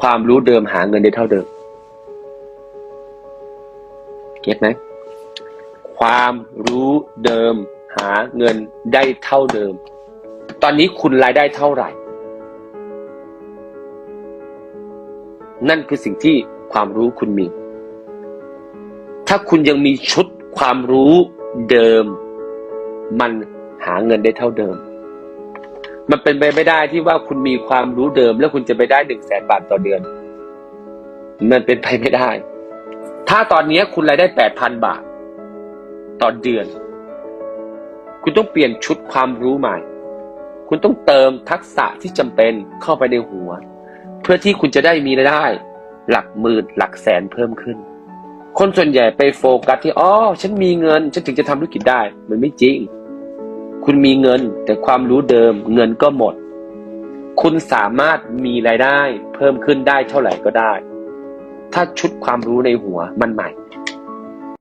ความรู้เดิมหาเงินได้เท่าเดิม เก็ตไหม ความรู้เดิมหาเงินได้เท่าเดิม ตอนนี้คุณรายได้เท่าไหร่ นั่นคือสิ่งที่ความรู้คุณมี ถ้าคุณยังมีชุดความรู้เดิม มันหาเงินได้เท่าเดิม มันเป็นไปไม่ได้ที่ว่าคุณมีความรู้เดิม แล้วคุณจะไปได้หนึ่งแสนบาทต่อเดือน มันเป็นไปไม่ได้ ถ้าตอนนี้คุณรายได้แปดพันบาท ต่อเดือน คุณต้องเปลี่ยนชุดความรู้ใหม่ คุณต้องเติมทักษะที่จำเป็นเข้าไปในหัว เพื่อที่คุณจะได้มีรายได้ หลักหมื่นหลักแสนเพิ่มขึ้น คนส่วนใหญ่ไปโฟกัสที่อ๋อฉันมีเงิน ฉันถึงจะทำธุรกิจได้ มันไม่จริง คุณมีเงิน แต่ความรู้เดิมเงินก็หมด คุณสามารถมีรายได้เพิ่มขึ้นได้เท่าไหร่ก็ได้ ถ้าชุดความรู้ในหัวมันใหม่